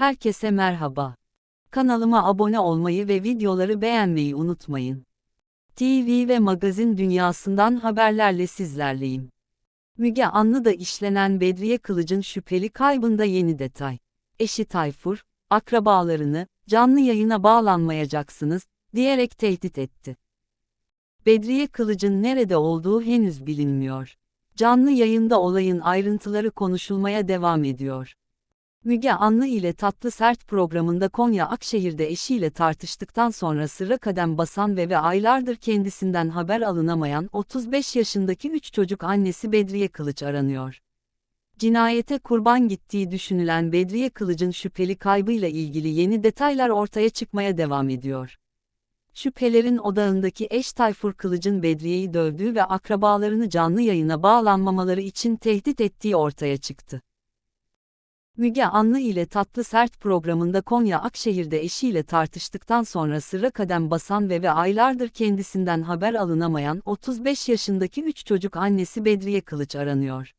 Herkese merhaba. Kanalıma abone olmayı ve videoları beğenmeyi unutmayın. TV ve magazin dünyasından haberlerle sizlerleyim. Müge Anlı'da işlenen Bedriye Kılıç'ın şüpheli kaybında yeni detay. Eşi Tayfur, akrabalarını, canlı yayına bağlanmayacaksınız, diyerek tehdit etti. Bedriye Kılıç'ın nerede olduğu henüz bilinmiyor. Canlı yayında olayın ayrıntıları konuşulmaya devam ediyor. Müge Anlı ile Tatlı Sert programında Konya Akşehir'de eşiyle tartıştıktan sonra sıra kadem basan ve ve aylardır kendisinden haber alınamayan 35 yaşındaki 3 çocuk annesi Bedriye Kılıç aranıyor. Cinayete kurban gittiği düşünülen Bedriye Kılıç'ın şüpheli kaybıyla ilgili yeni detaylar ortaya çıkmaya devam ediyor. Şüphelerin odağındaki eş Tayfur Kılıç'ın Bedriye'yi dövdüğü ve akrabalarını canlı yayına bağlanmamaları için tehdit ettiği ortaya çıktı. Müge Anlı ile Tatlı Sert programında Konya Akşehir'de eşiyle tartıştıktan sonra sıra kadem basan ve ve aylardır kendisinden haber alınamayan 35 yaşındaki 3 çocuk annesi Bedriye Kılıç aranıyor.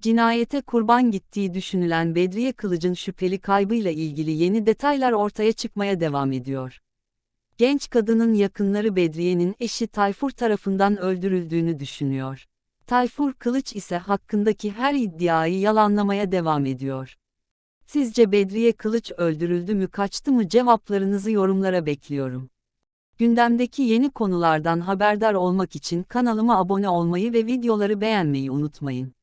Cinayete kurban gittiği düşünülen Bedriye Kılıç'ın şüpheli kaybıyla ilgili yeni detaylar ortaya çıkmaya devam ediyor. Genç kadının yakınları Bedriye'nin eşi Tayfur tarafından öldürüldüğünü düşünüyor. Tayfur Kılıç ise hakkındaki her iddiayı yalanlamaya devam ediyor. Sizce Bedriye Kılıç öldürüldü mü kaçtı mı cevaplarınızı yorumlara bekliyorum. Gündemdeki yeni konulardan haberdar olmak için kanalıma abone olmayı ve videoları beğenmeyi unutmayın.